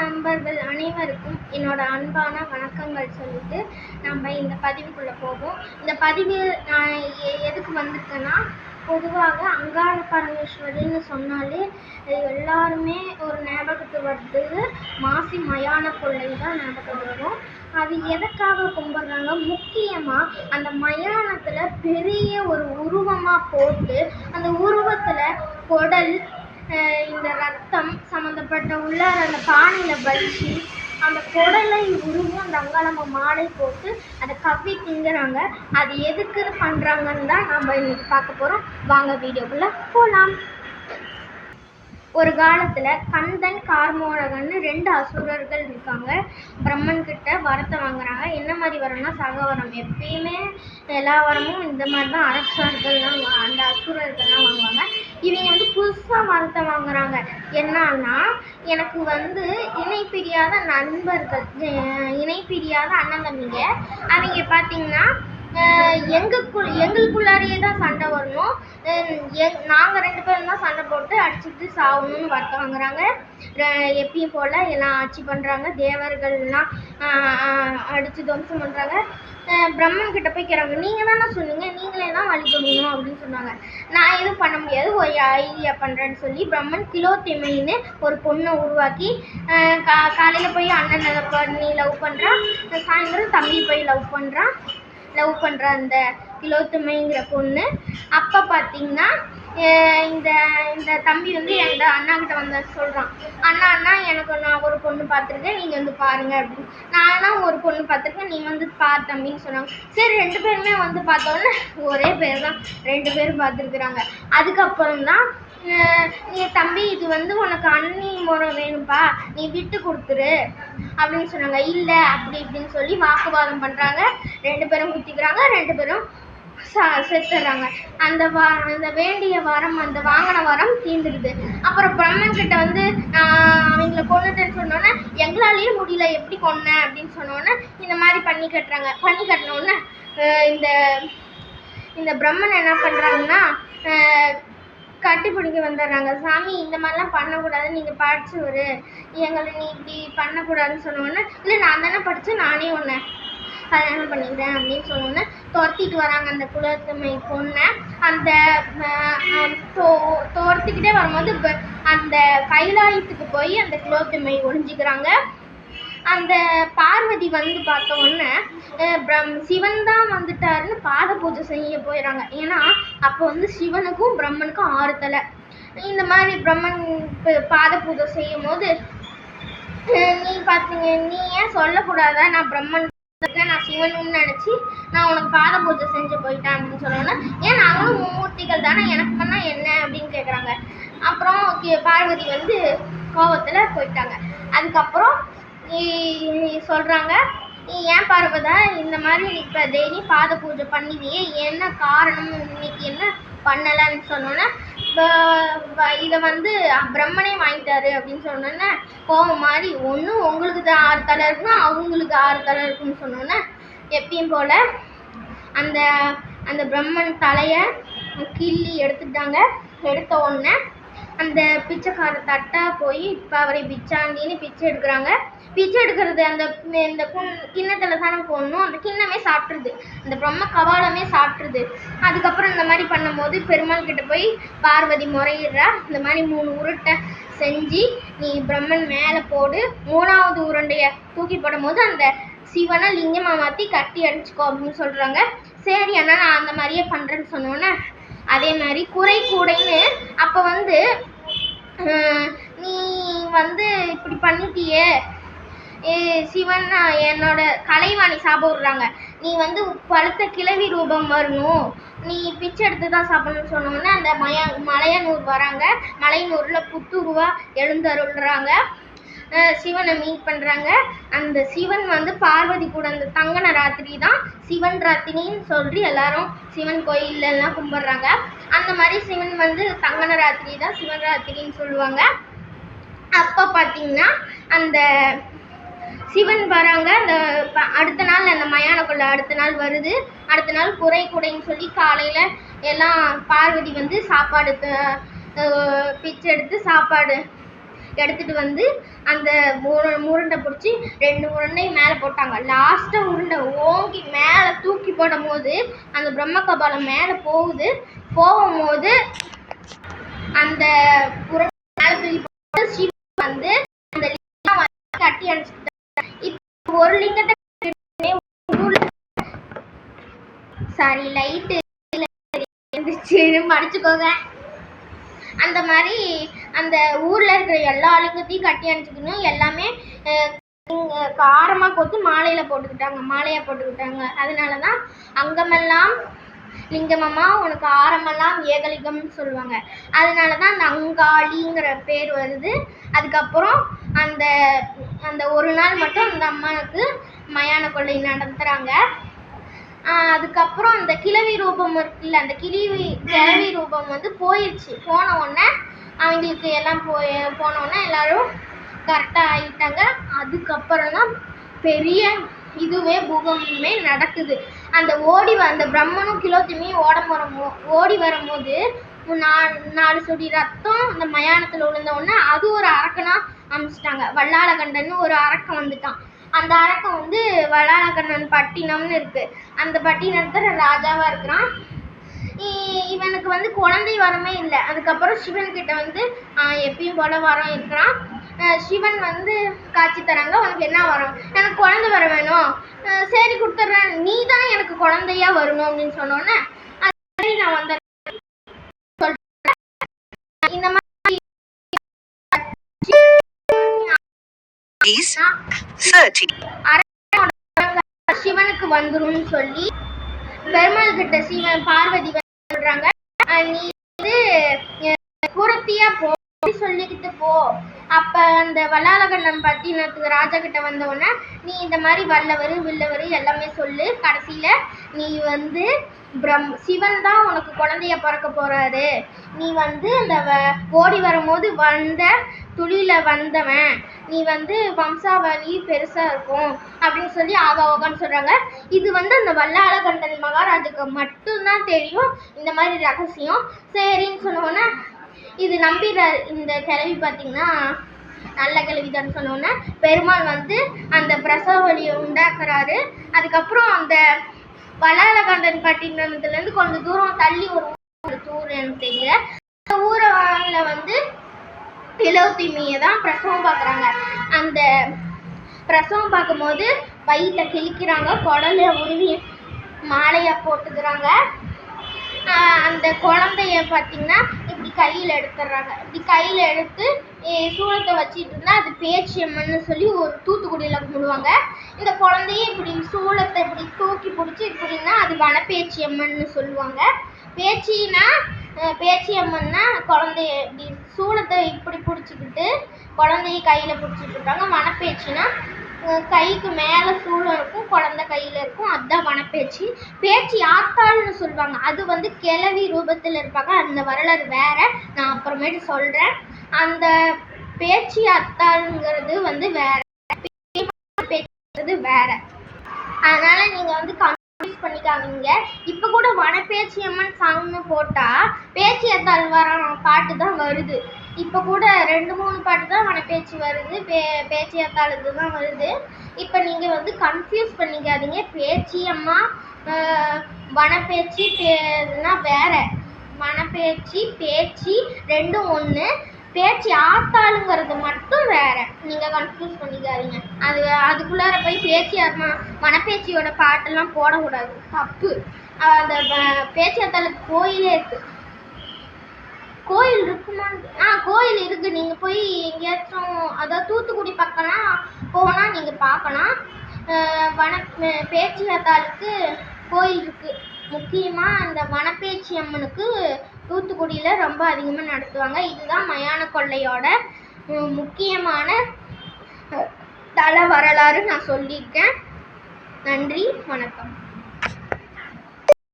நண்பர்கள் அனைவருக்கும் என்னோட அன்பான வணக்கங்கள் சொல்லிட்டு நம்ம இந்த பதிவுக்குள்ளே போவோம். இந்த பதிவு நான் எதுக்கு வந்திருக்கேன்னா பொதுவாக அங்காள பரமேஸ்வரின்னு சொன்னாலே எல்லாருமே ஒரு ஞாபகத்து வருது மாசி மயான கொள்ளை தான் ஞாபகம் வரும். அது எதுக்காக கும்பிட்றாங்க? முக்கியமாக அந்த மயானத்தில் பெரிய ஒரு உருவமாக போட்டு அந்த உருவத்தில் குடல் இந்த ரத்தம் சம்மந்தப்பட்ட உள்ளார அந்த பானையில் வச்சு அந்த குடலை உருவும் அந்த அங்காளம்மா மாலை போட்டு அதை கவ்வி திங்குறாங்க அது எதுக்கு பண்ணுறாங்கன்னு தான் நம்ம இன்னைக்கு பார்க்க போகிறோம் வாங்க வீடியோக்குள்ளே போகலாம் ஒரு காலத்தில் கந்தன் கார்மோடகன்னு ரெண்டு அசுரர்கள் இருக்காங்க. பிரம்மன் கிட்ட வரத்தை வாங்குறாங்க. என்ன மாதிரி வரம்னா சகவரம். எப்பயுமே எல்லா வரமும் இந்த மாதிரி தான் அரசர்கள்லாம் தான் அந்த அசுரர்கள் புதுசாக மரத்தை வாங்குறாங்க. என்னன்னா எனக்கு வந்து இணை பிரியாத நண்பர்கள் இணை பிரியாத அண்ணன் தம்பிங்க. அவங்க பார்த்தீங்கன்னா எங்களுக்குள் எங்களுக்குள்ளாரையே தான் சண்டை வரணும் எங் நாங்கள் ரெண்டு பேரும் தான் சண்டை போட்டு அடிச்சுட்டு சாகணும்னு வரத்தை வாங்குறாங்க. எப்பயும் போல் எல்லாம் ஆட்சி பண்ணுறாங்க தேவர்கள்லாம் அடித்து துவம்சம் பண்ணுறாங்க பிரம்மன் கிட்ட போய் கேட்குறாங்க நீங்கள் தானே சொன்னீங்க? நீங்களே தான் வழி பண்ணணும் அப்படின்னு சொன்னாங்க. நான் எதுவும் பண்ண முடியாது. ஒரு ஐடியா பண்ணுறேன்னு சொல்லி பிரம்மன் திலோத்திமைன்னு ஒரு பொண்ணை உருவாக்கி கா காலையில் போய் அண்ணன் பண்ணி லவ் பண்ணுறான் சாயந்தரம் தம்பி போய் லவ் பண்ணுறான் லவ் பண்ணுற அந்த கிலோத்துமைங்கிற பொண்ணு. அப்போ பார்த்தீங்கன்னா இந்த இந்த தம்பி வந்து என்கிட்ட அண்ணாக்கிட்ட வந்து சொல்கிறான் அண்ணா அண்ணா எனக்கு நான் ஒரு பொண்ணு பார்த்துருக்கேன் நீங்கள் வந்து பாருங்க அப்படின்னு. நானும் ஒரு பொண்ணு பார்த்துருக்கேன் நீ வந்து பார் தம்பின்னு சொன்னாங்க. சரி ரெண்டு பேருமே வந்து பார்த்தோன்னே ஒரே பேர் தான் ரெண்டு பேரும் பார்த்துருக்குறாங்க அதுக்கப்புறம் தான் நீ தம்பி இது வந்து உனக்கு அண்ணி முறை வேணும்ப்பா நீ விட்டு கொடுத்துரு. அப்படின்னு சொன்னாங்க. இல்லை அப்படி இப்படின்னு சொல்லி வாக்குவாதம் பண்ணுறாங்க ரெண்டு பேரும் குத்திக்கிறாங்க. ரெண்டு பேரும் செத்துறாங்க. செத்துடுறாங்க அந்த வா அந்த வேண்டிய வரம் அந்த வாங்கின வரம் தீந்துடுது அப்புறம் பிரம்மன் கிட்ட வந்து அவங்கள கொண்டுட்டேன்னு சொன்னோன்னே எங்களாலேயே முடியல. எப்படி கொன்னேன் அப்படின்னு சொன்னோன்னே இந்த மாதிரி பண்ணி கட்டுறாங்க. பண்ணி கட்டினோடனே இந்த இந்த பிரம்மன் என்ன பண்ணுறாங்கன்னா கட்டி பிடிக்க வந்துடுறாங்க. சாமி இந்த மாதிரிலாம் பண்ணக்கூடாது. நீங்கள் படிச்சவர் எங்களை நீ இப்படி பண்ணக்கூடாதுன்னு சொன்னோன்னே இல்லை நான் தானே படித்தேன் நானே உன்னை கல்யாணம் பண்ணிக்கிறேன் அப்படின்னு சொன்னோன்னே துரத்திட்டு வராங்க அந்த குலத்தமை பொண்ணை. அந்த துரத்திக்கிட்டே வரும்போது அந்த கைலாயத்துக்கு போய் அந்த குலோத்தமை ஒழிஞ்சிக்கிறாங்க அந்த பார்வதி வந்து பார்த்த உடனே பிரம் சிவன் தான் வந்துட்டாருன்னு பாத பூஜை செய்ய போயிடறாங்க ஏன்னா அப்போ வந்து சிவனுக்கும் பிரம்மனுக்கும் ஆறு தலை. இந்த மாதிரி பிரம்மன் பாத பூஜை செய்யும் போது நீ பார்த்தீங்க நீ ஏன் சொல்லக்கூடாதா? நான் பிரம்மன் நான் சிவனுன்னு நினச்சி நான் உனக்கு பாத பூஜை செஞ்சு போயிட்டேன் அப்படின்னு சொன்னோன்னே ஏன் நாங்களும் மும்மூர்த்திகள் தானே? எனக்கு பண்ணா என்ன? அப்படின்னு கேட்குறாங்க அப்புறம் பார்வதி வந்து கோவத்தில் போயிட்டாங்க. அதுக்கப்புறம் சொல்கிறாங்க நீ ஏன் பார்வதா இந்த மாதிரி இப்போ டெய்லி பாத பூஜை பண்ணினியே என்ன காரணம் இன்னைக்கு என்ன பண்ணலைன்னு சொன்னோன்னே இதை வந்து பிரம்மனே வாங்கிட்டாரு அப்படின்னு சொன்னோன்னே கோவம் மாதிரி ஒன்று உங்களுக்கு தான் ஆறு தலை இருக்குன்னா அவங்களுக்கு ஆறு தலை இருக்குன்னு சொன்னோன்னே எப்பயும் போல் அந்த அந்த பிரம்மன் தலையை கிள்ளி எடுத்துட்டாங்க. எடுத்த உடனே அந்த பிச்சைக்கார தட்டா போய் இப்போ அவரை பிச்சாண்டின்னு பிச்சை எடுக்கிறாங்க. பிச்சை எடுக்கிறது அந்த இந்த புண் கிண்ணத்தில் தானே போடணும். அந்த கிண்ணமே சாப்பிட்ருது அந்த பிரம்ம கபாலமே சாப்பிட்ருது அதுக்கப்புறம் இந்த மாதிரி பண்ணும்போது பெருமாள் கிட்ட போய் பார்வதி முறையிடுறா. இந்த மாதிரி மூணு உருட்டை செஞ்சு நீ பிரம்மன் மேலே போடு. மூணாவது உருண்டையை தூக்கி போடும்போது அந்த சிவனை லிங்கமாக மாற்றி கட்டி அடிச்சுக்கோ அப்படின்னு சொல்கிறாங்க சரி அண்ணா நான் அந்த மாதிரியே பண்ணுறேன்னு சொன்னோன்னே அதே மாதிரி குறை கூடைன்னு அப்போ வந்து இப்படி பண்ணிட்டியே. ஏ சிவன் என்னோட கலைவாணி சாபம் விடுறாங்க. நீ வந்து பழுத்த கிழவி ரூபம் வரணும். நீ பிச்சை எடுத்து தான் சாப்பிடணும்னு சொன்னோன்னே அந்த மயா மலையனூர் வராங்க. மலையனூரில் புத்துருவா எழுந்தருள்றாங்க. சிவனை மீட் பண்ணுறாங்க அந்த சிவன் வந்து பார்வதி கூட அந்த தங்கன ராத்திரி தான் சிவன் ராத்திரின்னு சொல்லி எல்லாரும் சிவன் கோயிலெல்லாம் கும்பிட்றாங்க. அந்த மாதிரி சிவன் வந்து தங்கன ராத்திரி தான் சிவன் ராத்திரின்னு சொல்லுவாங்க. அப்போ பார்த்தீங்கன்னா அந்த சிவன் வராங்க. அந்த ப- அடுத்த நாள் அந்த மயானக்குள்ள அடுத்த நாள் வருது. அடுத்த நாள் குறை குடைன்னு சொல்லி காலையில் எல்லாம் பார்வதி வந்து சாப்பாடு த- பிச்சை எடுத்து சாப்பாடு எடுத்துட்டு வந்து அந்த முருண்டை பிடிச்சி ரெண்டு உருண்டையும் மேலே போட்டாங்க. லாஸ்ட்டாக உருண்டை ஓங்கி மேலே தூக்கி போடும் போது அந்த பிரம்ம கபாலம் மேலே போகுது. போகும்போது அந்த உருண்டை மேலே தூக்கி போட்டு வந்து அந்த லிங்கம் கட்டி அனுப்பிச்சுட்டாங்க. இப்போ ஒரு லிங்கத்தை சாரி லைட்டு இருந்துச்சு மன்னிச்சுக்கோங்க அந்த மாதிரி அந்த ஊர்ல இருக்கிற எல்லா லிங்கத்தையும் கட்டி அனுப்பிச்சுக்கணும். எல்லாமே காரமா கோத்து மாலையில போட்டுக்கிட்டாங்க மாலையா போட்டுக்கிட்டாங்க. அதனால தான் அங்கமெல்லாம் லிங்கமம்மா உனக்கு ஆரம்பெல்லாம் ஏகலிங்கம்னு சொல்லுவாங்க. அதனால தான் அந்த அங்காளிங்கிற பேர் வருது. அதுக்கப்புறம் அந்த அந்த ஒரு நாள் மட்டும் அந்த அம்மாவுக்கு மயான கொள்ளை நடத்துகிறாங்க அதுக்கப்புறம் அந்த கிழவி ரூபம் இருக்குல்ல அந்த கிழவி கிழவி ரூபம் வந்து போயிடுச்சு போன உடனே அவங்களுக்கு எல்லாம் போய் போன உடனே எல்லாரும் கரெக்டாக ஆகிட்டாங்க அதுக்கப்புறம் தான் பெரிய இதுவே பூகம்பமே நடக்குது. அந்த ஓடி வ அந்த பிரம்மனும் கிலோத்திமியும் ஓட போகிறமோ ஓடி வரும்போது நாலு நாலு சொடி ரத்தம் அந்த மயானத்தில் விழுந்த உடனே அது ஒரு அரக்கனாக அமைச்சிட்டாங்க. வல்லாளகண்டன் ஒரு அரக்கன் வந்துட்டான். அந்த அரக்கன் வந்து வல்லாளகண்ணன் பட்டினம்னு இருக்கு. அந்த பட்டினத்துல ராஜாவாக இருக்கிறான். இ- இவனுக்கு வந்து குழந்தை வரமே இல்லை. அதுக்கப்புறம் சிவன் கிட்ட வந்து எப்பயும் போல வரம் இருக்கிறான். சிவன் வந்து காட்சி தராங்க. உனக்கு என்ன வரும்? எனக்கு குழந்தை வர வேணும். சரி கொடுத்துட்றேன். நீ தான் எனக்கு குழந்தையா வரணும் அப்படின்னு சொன்னோன்னே அது நான் வந்து இந்த மாதிரி is 30. சிவனுக்கு வந்துரும்னு சொல்லி பெருமாள் கிட்ட சிவன் பார்வதி சொல்றாங்க. "அஹ் நீ வந்து பூரத்தியா போ சொல்லிக்கிட்டு போ. அப்ப அந்த வல்லாலகண்ணன் பட்டினத்துக்கு ராஜா கிட்ட வந்த உடனே நீ இந்த மாதிரி வல்லவர் வில்லவர் எல்லாமே சொல்லு. கடைசியில நீ வந்து பிரம் சிவன் தான் உனக்கு குழந்தைய பிறக்க போறாரு. நீ வந்து அந்த வ- ஓடி வரும்போது வந்த துளியில வந்தவன். நீ வந்து வம்சாவளி பெருசா இருக்கும். அப்படின்னு சொல்லி ஆகா ஓகான்னு சொல்றாங்க. இது வந்து அந்த வல்லாளகண்டன் மகாராஜுக்கு மட்டும்தான் தெரியும். இந்த மாதிரி ரகசியம். சரின்னு சொன்னோன்னே இது நம்பிற இந்த கிழவி பார்த்தீங்கன்னா நல்ல கிழவிதான் சொன்னோன்னே பெருமாள் வந்து அந்த பிரசவ வழியை உண்டாக்குறாரு. அதுக்கப்புறம் அந்த வல்லாளகண்டன் பட்டினத்துலேருந்து கொஞ்சம் தூரம் தள்ளி ஒரு ஒரு தூர் எனக்கு தெரியல. அந்த ஊரில் வந்து திலோத்திமியை தான் பிரசவம் பார்க்குறாங்க அந்த பிரசவம் பார்க்கும்போது வயிற்ற கிழிக்கிறாங்க குடல உருவி மாலையா போட்டுக்கிறாங்க. அந்த குழந்தைய பார்த்தீங்கன்னா கையில் எடுத்துடுறாங்க. இப்படி கையில் எடுத்து சூளத்தை வச்சிட்டு இருந்தா அது பேச்சியம்மன்னு சொல்லி ஒரு தூத்துக்குடியில் கும்பிடுவாங்க இந்த குழந்தைய இப்படி சூளத்தை இப்படி தூக்கி பிடிச்சி இப்படின்னா அது வனப்பேச்சியம்மன்னு சொல்லுவாங்க. பேச்சின்னா பேச்சியம்மன்னா குழந்தைய இப்படி சூளத்தை இப்படி பிடிச்சிக்கிட்டு குழந்தைய கையில் பிடிச்சிட்டு இருக்காங்க. வனப்பேச்சின்னா கைக்கு மேலே சூளம் இருக்கும் குழந்தை கையில் இருக்கும். அதுதான் வனப்பேச்சு பேச்சு யாத்தாள்னு சொல்லுவாங்க. அது வந்து கிளவி ரூபத்தில் இருப்பாங்க. அந்த வரலாறு வேற. நான் அப்புறமேட்டு சொல்கிறேன் அந்த பேச்சு யாத்தாளுங்கிறது வந்து வேற. பேச்சுங்கிறது வேற. அதனால நீங்கள் வந்து கன்ஃபியூஸ் பண்ணிக்காதீங்க. இப்போ கூட வனப்பேச்சி அம்மன் சாங்னு போட்டால் பேச்சு அத்தாள் வர பாட்டு தான் வருது. இப்போ கூட ரெண்டு மூணு பாட்டு தான் மனப்பேச்சு வருது. பே பேச்சி அத்தாளுக்கு தான் வருது. இப்போ நீங்கள் வந்து கன்ஃபியூஸ் பண்ணிக்காதீங்க. பேச்சி அம்மா ஆஹ், பேனா வேற. மனப்பேச்சு பேச்சு ரெண்டும் ஒன்று பேச்சு ஆத்தாளுங்கிறது மட்டும் வேற. நீங்கள் கன்ஃபியூஸ் பண்ணிக்காதீங்க. அது அதுக்குள்ளார போய் பேச்சு அம்மா மனப்பேச்சியோட பாட்டெல்லாம் போடக்கூடாது. தப்பு. அந்த பேச்சு ஆத்தாளுக்கு கோயிலே இருக்குது கோயில் இருக்குமான்னு ஆ கோயில் இருக்குது நீங்கள் போய் எங்கேயாச்சும் அதாவது தூத்துக்குடி பக்கம்லாம் போனால் நீங்கள் பார்க்கலாம். வன அஹ் கோயில் இருக்குது முக்கியமாக அந்த வனப்பேச்சி அம்மனுக்கு தூத்துக்குடியில் ரொம்ப அதிகமாக நடத்துவாங்க. இதுதான் மயான கொள்ளையோட முக்கியமான தல வரலாறு நான் சொல்லியிருக்கேன். நன்றி. வணக்கம்.